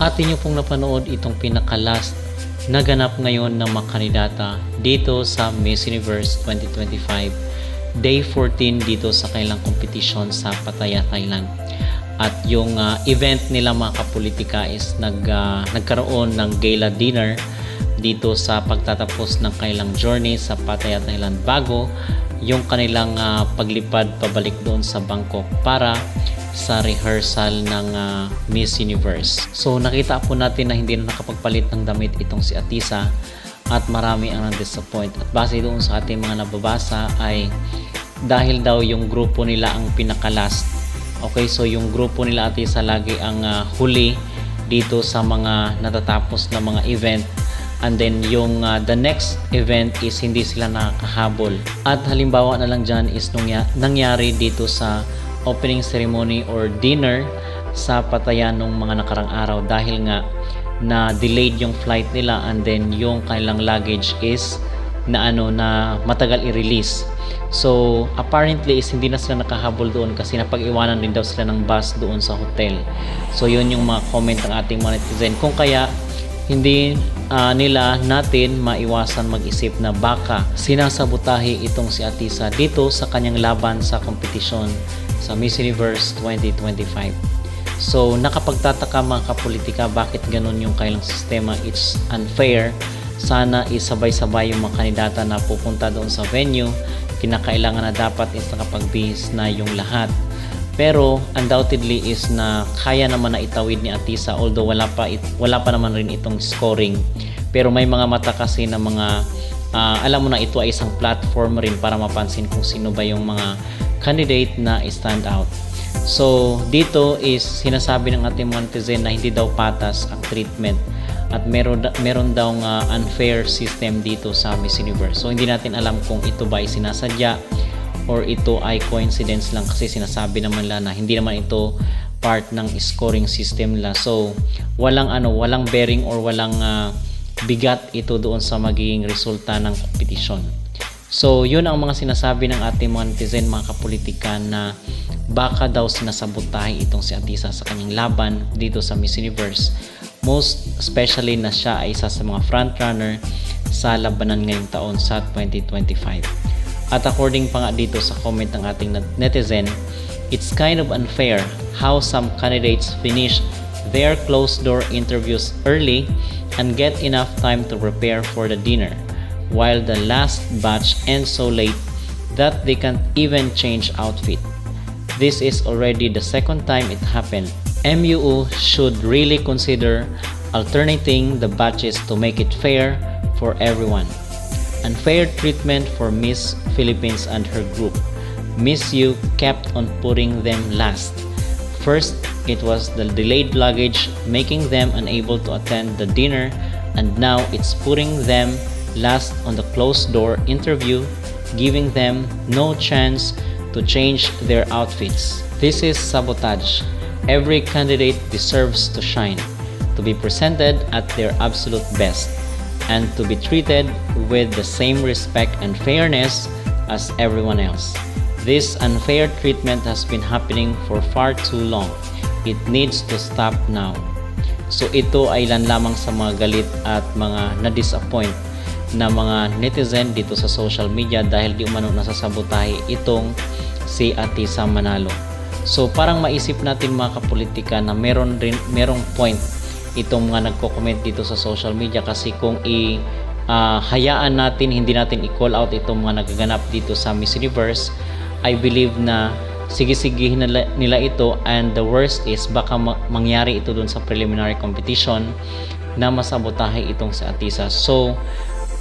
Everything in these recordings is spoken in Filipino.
atin niyo pong napanood itong pinaka-last na ganap ngayon ng mga kandidata dito sa Miss Universe 2025 Day 14 dito sa kailang kompetisyon sa Pattaya, Thailand. At yung ah, event nila mga kapolitika is nag, ah, nagkaroon ng gala dinner dito sa pagtatapos ng kailang journey sa Pattaya, Thailand bago yung kanilang ah, paglipad pabalik doon sa Bangkok para sa rehearsal ng ah, Miss Universe. So nakita po natin na hindi na nakapagpalit ng damit itong si Atisa at marami ang na-disappoint. At base doon sa ating mga nababasa ay dahil daw yung grupo nila ang pinaka-last. Okay, so yung grupo nila Atisa lagi ang ah, huli dito sa mga natatapos na mga event and then yung uh, the next event is hindi sila nakakahabol at halimbawa na lang dyan is nangyari dito sa opening ceremony or dinner sa Pattaya nung mga nakarang araw. Dahil nga na delayed yung flight nila and then yung kanilang luggage is na ano na matagal i-release. So apparently is hindi na sila nakahabol doon kasi napag-iwanan din daw sila ng bus doon sa hotel. So yun yung mga comment ng ating mga netizen. Kung kaya hindi ah, nila natin maiwasan mag-isip na baka sinasabotahe itong si Atisa dito sa kanyang laban sa kompetisyon sa Miss Universe 2025. So nakapagtataka mga kapolitika bakit ganun yung kailang sistema. It's unfair. Sana isabay-sabay yung mga kandidata na pupunta doon sa venue. Kinakailangan na dapat is nakapagbihis na yung lahat pero undoubtedly is na kaya naman na itawid ni Atisa although wala pa it, wala pa naman rin itong scoring. Pero may mga mata kasi na mga ah, alam mo na ito ay isang platform rin para mapansin kung sino ba yung mga candidate na stand out. So dito is sinasabi ng ating mga netizen na hindi daw patas ang treatment at meron meron daw nga unfair system dito sa Miss Universe. So hindi natin alam kung ito ba ay sinasadya or ito ay coincidence lang kasi sinasabi naman nila na hindi naman ito part ng scoring system nila. So, walang ano, walang bearing or walang ah, bigat ito doon sa magiging resulta ng competition. So, yun ang mga sinasabi ng ating mga netizen, mga kapolitika na baka daw sinasabotahe itong si Atisa sa kanyang laban dito sa Miss Universe. Most especially na siya ay isa sa mga frontrunner sa labanan ngayong taon sa 2025. At according pa nga dito sa comment ng ating net- netizen, it's kind of unfair how some candidates finish their closed door interviews early and get enough time to prepare for the dinner, while the last batch ends so late that they can't even change outfit. This is already the second time it happened. MUU should really consider alternating the batches to make it fair for everyone. Unfair treatment for Miss Philippines and her group. Miss U kept on putting them last. First, it was the delayed luggage making them unable to attend the dinner, and now it's putting them last on the closed door interview, giving them no chance to change their outfits. This is sabotage. Every candidate deserves to shine, to be presented at their absolute best and to be treated with the same respect and fairness as everyone else. This unfair treatment has been happening for far too long. It needs to stop now. So ito ay ilan lamang sa mga galit at mga na-disappoint na mga netizen dito sa social media dahil di umano nasasabotahe itong si Atisa Manalo. So parang maisip natin mga kapolitika na meron rin merong point itong mga nagko-comment dito sa social media kasi kung i ah, hayaan natin hindi natin i-call out itong mga nagaganap dito sa Miss Universe I believe na sige-sigihin nila, nila ito and the worst is baka ma- mangyari ito dun sa preliminary competition na masabotahe itong si Atisa. So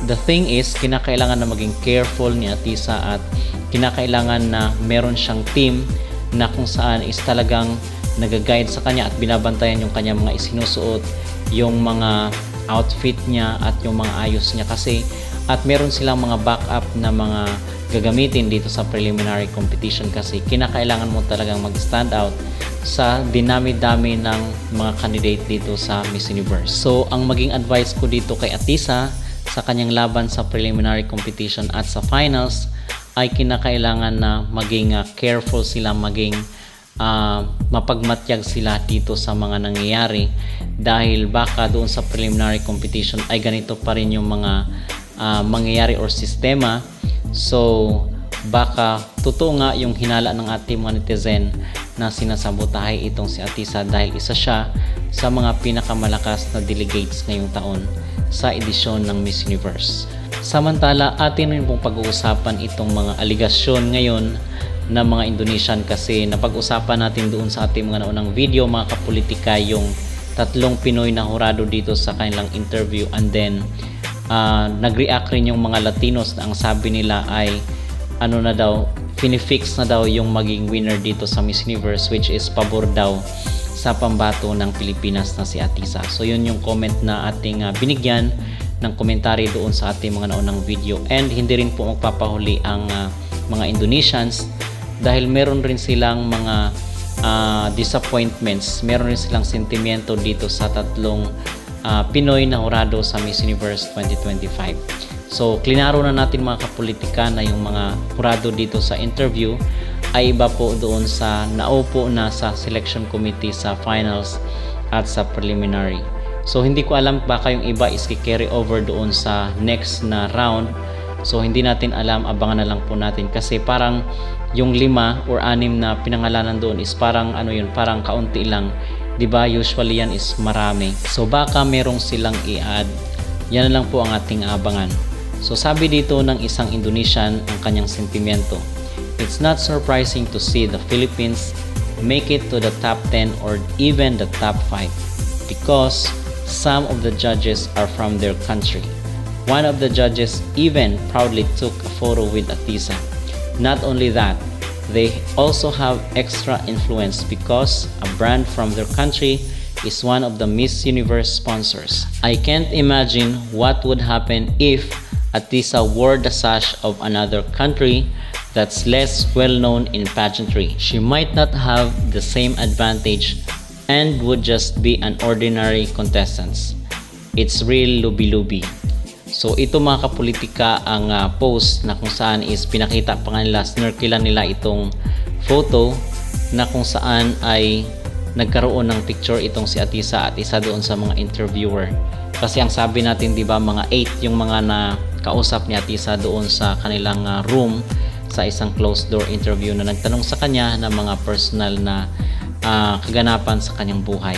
the thing is kinakailangan na maging careful ni Atisa at kinakailangan na meron siyang team na kung saan is talagang nag-guide sa kanya at binabantayan yung kanya mga isinusuot, yung mga outfit niya at yung mga ayos niya kasi at meron silang mga backup na mga gagamitin dito sa preliminary competition kasi kinakailangan mo talagang mag-stand out sa dinami-dami ng mga candidate dito sa Miss Universe. So, ang maging advice ko dito kay Atisa sa kanyang laban sa preliminary competition at sa finals ay kinakailangan na maging uh, careful sila, maging ah, mapagmatyag sila dito sa mga nangyayari dahil baka doon sa preliminary competition ay ganito pa rin yung mga ah, mangyayari or sistema so baka totoo nga yung hinala ng ating mga netizen na sinasabotahe itong si Atisa dahil isa siya sa mga pinakamalakas na delegates ngayong taon sa edisyon ng Miss Universe. Samantala, atin rin pong pag-uusapan itong mga aligasyon ngayon ng mga Indonesian kasi napag-usapan natin doon sa ating mga naunang video mga kapolitika yung tatlong Pinoy na hurado dito sa kanilang interview. And then ah, nag-react rin yung mga Latinos na ang sabi nila ay ano na daw, finifix na daw yung maging winner dito sa Miss Universe which is pabor daw sa pambato ng Pilipinas na si Atisa. So yun yung comment na ating ah, binigyan ng komentary doon sa ating mga naunang video. And hindi rin po magpapahuli ang ah, mga Indonesians dahil meron rin silang mga ah, disappointments, meron rin silang sentimiento dito sa tatlong ah, Pinoy na hurado sa Miss Universe 2025. So, klinaro na natin mga kapolitika na yung mga hurado dito sa interview ay iba po doon sa naupo na sa selection committee sa finals at sa preliminary. So, hindi ko alam baka yung iba is carry over doon sa next na round. So, hindi natin alam, abangan na lang po natin kasi parang yung lima or anim na pinangalanan doon is parang ano yun, parang kaunti lang. 'Di ba Usually yan is marami. So, baka merong silang i-add. Yan na lang po ang ating abangan. So sabi dito ng isang Indonesian ang kanyang sentimiento. It's not surprising to see the Philippines make it to the top 10 or even the top 5 because some of the judges are from their country. One of the judges even proudly took a photo with Atisa. Not only that, they also have extra influence because a brand from their country is one of the Miss Universe sponsors. I can't imagine what would happen if Atisa wore the sash of another country that's less well known in pageantry. She might not have the same advantage and would just be an ordinary contestant. It's real lubi-lubi. So ito mga kapolitika ang ah, post na kung saan is pinakita pa nga nila, snurkilan nila itong photo na kung saan ay nagkaroon ng picture itong si Atisa at isa doon sa mga interviewer. Kasi ang sabi natin 'di ba mga 8 yung mga na kausap ni Atisa doon sa kanilang ah, room sa isang closed door interview na nagtanong sa kanya ng mga personal na ah, kaganapan sa kanyang buhay.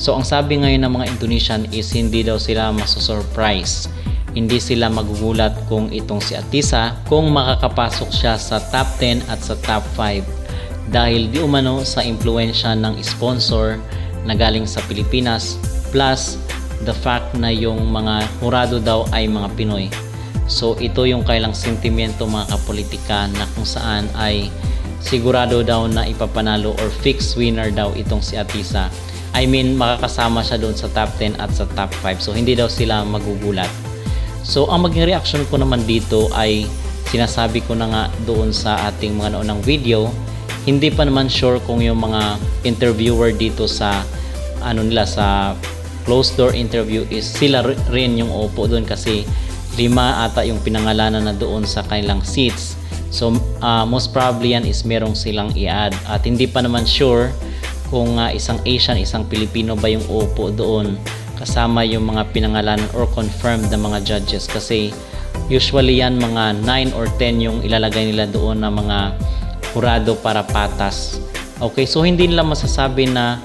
So ang sabi ngayon ng mga Indonesian is hindi daw sila masosurprise. Hindi sila magugulat kung itong si Atisa kung makakapasok siya sa top 10 at sa top 5 dahil di umano sa impluensya ng sponsor na galing sa Pilipinas plus the fact na yung mga hurado daw ay mga Pinoy. So ito yung kailang sentimiento mga kapolitika na kung saan ay sigurado daw na ipapanalo or fixed winner daw itong si Atisa. I mean, makakasama siya doon sa top 10 at sa top 5. So, hindi daw sila magugulat. So, ang maging reaction ko naman dito ay sinasabi ko na nga doon sa ating mga naunang video, hindi pa naman sure kung yung mga interviewer dito sa ano nila sa closed door interview is sila ri- rin yung upo doon kasi lima ata yung pinangalanan na doon sa kanilang seats. So, ah, most probably yan is merong silang i-add. At hindi pa naman sure kung ah, isang Asian, isang Pilipino ba yung upo doon kasama yung mga pinangalanan or confirmed na mga judges kasi usually yan mga 9 or 10 yung ilalagay nila doon na mga hurado para patas. Okay, so hindi nila masasabi na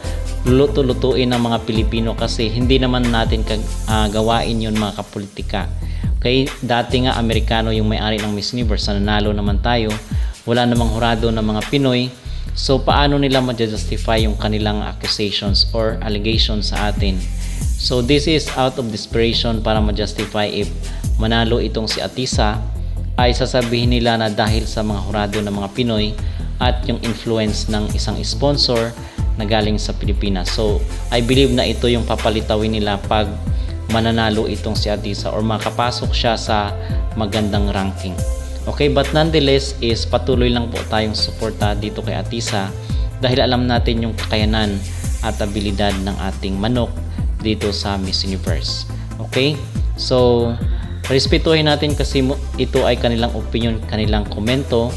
luluto-lutuin ng mga Pilipino kasi hindi naman natin kag, ah, gawain yun mga kapolitika. Okay, dati nga Amerikano yung may-ari ng Miss Universe, nanalo naman tayo. Wala namang hurado ng mga Pinoy. So paano nila ma-justify yung kanilang accusations or allegations sa atin? So this is out of desperation para ma-justify if manalo itong si Atisa ay sasabihin nila na dahil sa mga hurado ng mga Pinoy at yung influence ng isang sponsor na galing sa Pilipinas. So I believe na ito yung papalitawin nila pag mananalo itong si Atisa or makapasok siya sa magandang ranking. Okay, but nonetheless is patuloy lang po tayong suporta dito kay Atisa dahil alam natin yung kakayanan at abilidad ng ating manok dito sa Miss Universe. Okay? So, respetuhin natin kasi ito ay kanilang opinion, kanilang komento,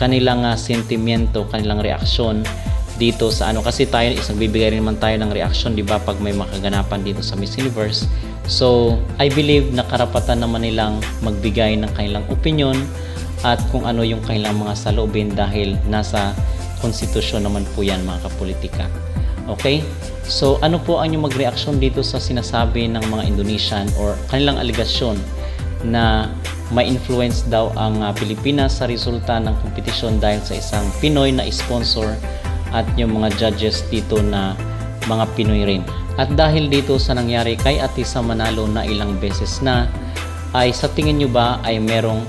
kanilang uh, sentimiento, kanilang reaksyon dito sa ano kasi tayo isang bibigay rin naman tayo ng reaction 'di ba pag may makaganapan dito sa Miss Universe. So, I believe na karapatan naman nilang magbigay ng kanilang opinion at kung ano yung kanilang mga saloobin dahil nasa konstitusyon naman po yan mga kapolitika. Okay? So, ano po ang inyong magreaksyon dito sa sinasabi ng mga Indonesian or kanilang aligasyon na may influence daw ang ah, Pilipinas sa resulta ng kompetisyon dahil sa isang Pinoy na sponsor at yung mga judges dito na mga Pinoy rin. At dahil dito sa nangyari kay Atisa Manalo na ilang beses na, ay sa tingin nyo ba ay merong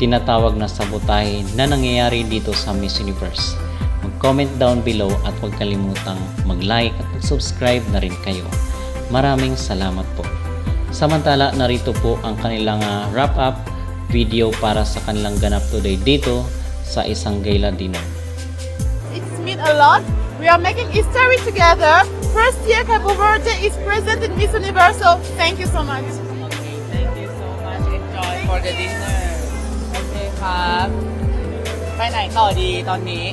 tinatawag na sabotahe na nangyayari dito sa Miss Universe? Mag-comment down below at huwag kalimutang mag-like at mag-subscribe na rin kayo. Maraming salamat po. Samantala, narito po ang kanilang ah, wrap-up video para sa kanilang ganap today dito sa isang gala dinner. It's mean a lot. We are making history together. First year Cabo Verde is present in Miss Universe, so thank you so much. Okay, thank you so much. Enjoy for the dinner. โอเคครับ ไปไหนต่อดีตอนนี้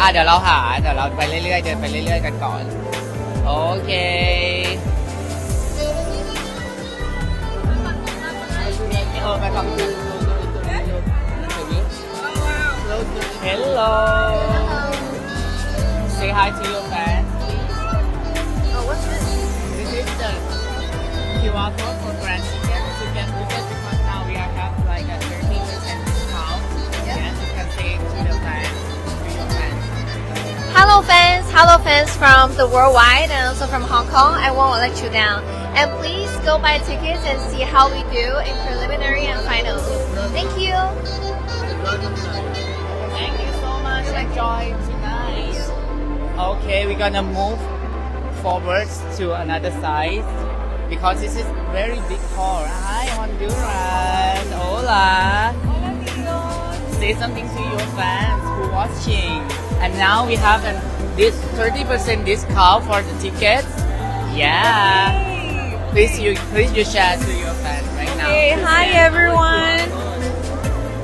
อะเดี๋ยวเราหาเดี๋ยวเราไปเรื่อยๆเดินไปเรื่อย ๆ กันก่อน โอเค เออไปฝั่งนู้น Hello Say hi to you hello fans from the worldwide and also from Hong Kong. I won't let you down. And please go buy tickets and see how we do in preliminary and finals. Thank you. Thank you so much. Enjoy tonight. Okay, we're gonna move forward to another side because this is very big hall. Hi Honduras. Hola. Say something to your fans who watching. And now we have an, this 30% discount for the tickets. Yeah. Please you please you share to your fans right now. Hey, hi everyone.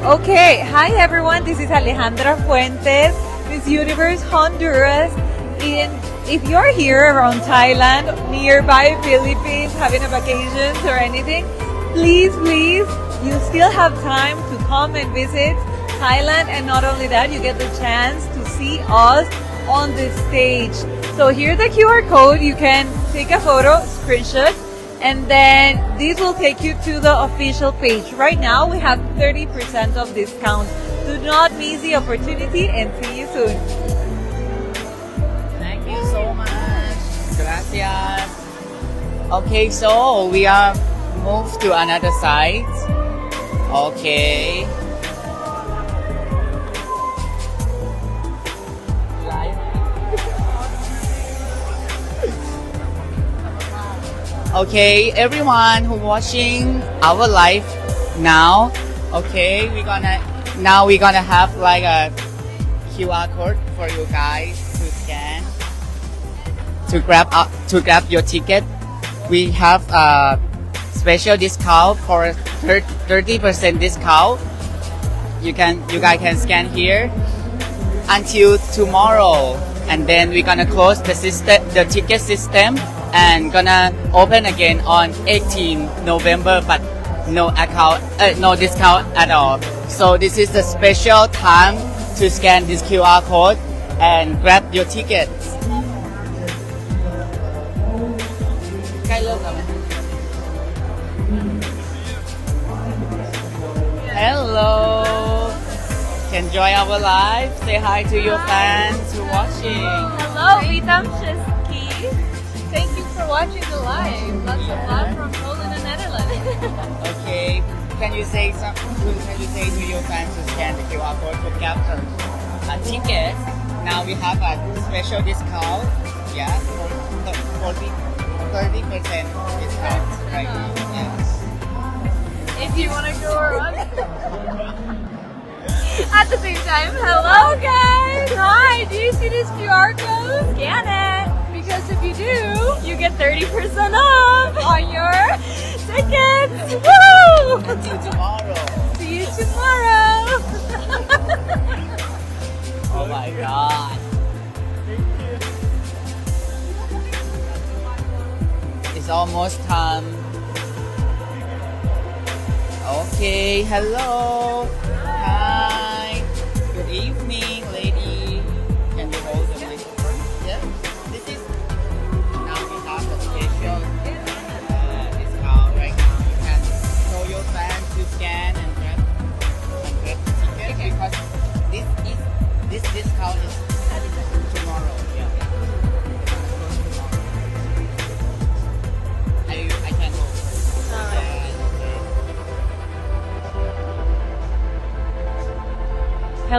Okay, hi everyone. This is Alejandra Fuentes, Miss Universe Honduras. In if you're here around Thailand, nearby Philippines, having a vacation or anything, please, please, you still have time to come and visit Thailand. And not only that, you get the chance to see us on this stage. So here's the QR code. You can take a photo, screenshot, and then this will take you to the official page. Right now, we have 30% of discount. Do not miss the opportunity and see you soon. Thank you so much. Gracias. Okay, so we are moved to another side. Okay. Okay, everyone who watching our live now, okay, we're gonna now we're gonna have like a QR code for you guys to scan to grab up to grab your ticket. We have a special discount for 30% discount. You can you guys can scan here until tomorrow and then we're gonna close the system the ticket system and gonna open again on 18 November but no account uh, no discount at all so this is the special time to scan this QR code and grab your tickets ใกล้เริ่มแล้วไหม Hello Enjoy our live say hi to your fans who watching Hello, witam wszystkich. Watching the live. Lots of love from Poland and Netherlands. Okay. Can you say some? Can you say to your fans to scan the QR code to capture a ticket? Now we have a special discount. Yeah, for 30 percent discount right now. Yes. if you want to go around. At the same time, hello guys! Hi, do you see this QR code? Scan it! Because if you do, you get 30% off on your tickets! Woo! you tomorrow. See you tomorrow! Oh my god. It's almost time. Okay, hello. Hi. Good evening,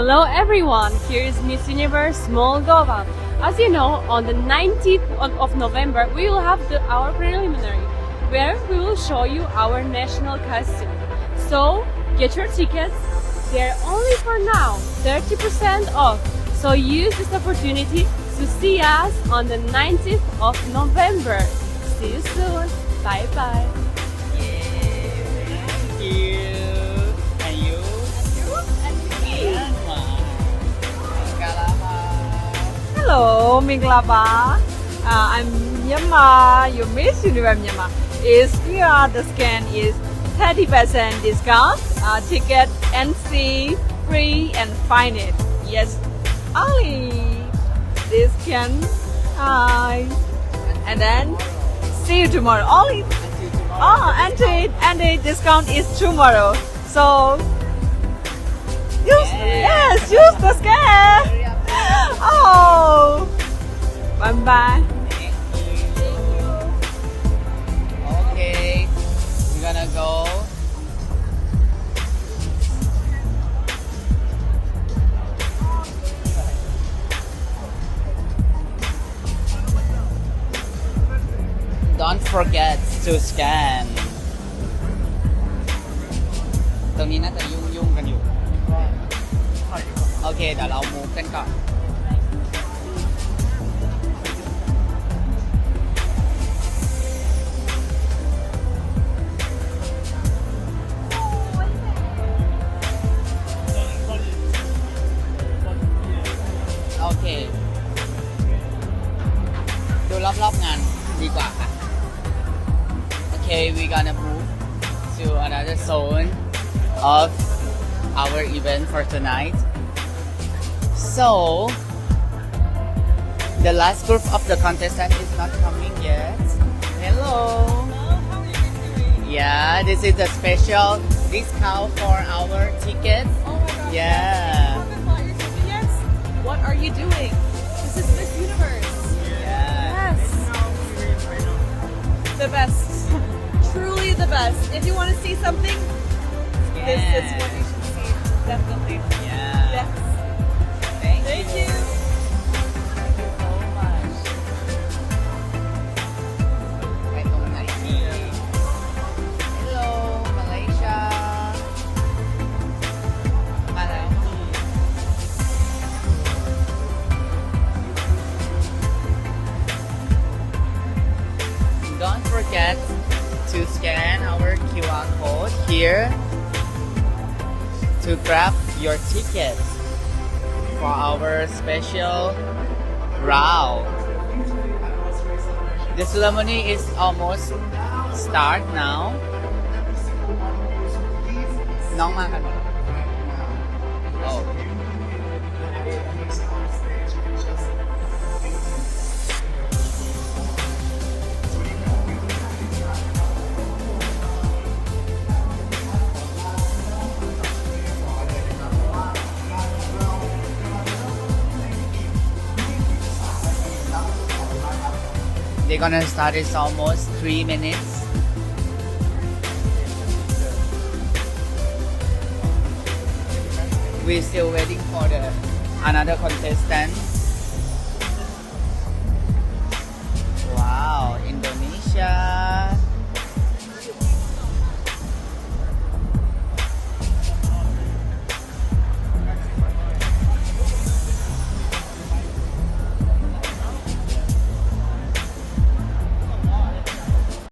Hello everyone, here is Miss Universe Moldova. As you know, on the 19th of, November, we will have the, our preliminary, where we will show you our national costume. So, get your tickets. They're only for now, 30% off. So use this opportunity to see us on the 19th of November. See you soon. Bye bye. You. Hello, Minglaba. Uh, I'm Myanmar, your Miss Universe Myanmar. Is here the scan is 30% discount, uh, ticket NC free and find it. Yes, only this can. Hi. And then see you tomorrow. Tomorrow. oh, and the and the discount is tomorrow. So use yes, use the scan Hurry up. Oh, bye bye. Thank you. Okay, we're gonna go. Don't forget to scan ตรงนี้น่าจะยุ่งยุ่งๆกันอยู่ โอเค เดี๋ยวเรามูฟกันก่อน tonight so the last group of the contestant is not coming yet hello yeah this is a special discount for our tickets Oh my god. yeah Yes. What are you doing? This is Miss Universe. yeah Yes. The best. Truly the best. If you want to see something, this is what you should. Definitely. Yeah. Yes. Thank, Thank you. you. Don't forget to scan our QR code here to grab your ticket for our special round. The ceremony is almost start now. น้องมากัน They're gonna start it's almost three minutes. We're still waiting for the another contestant.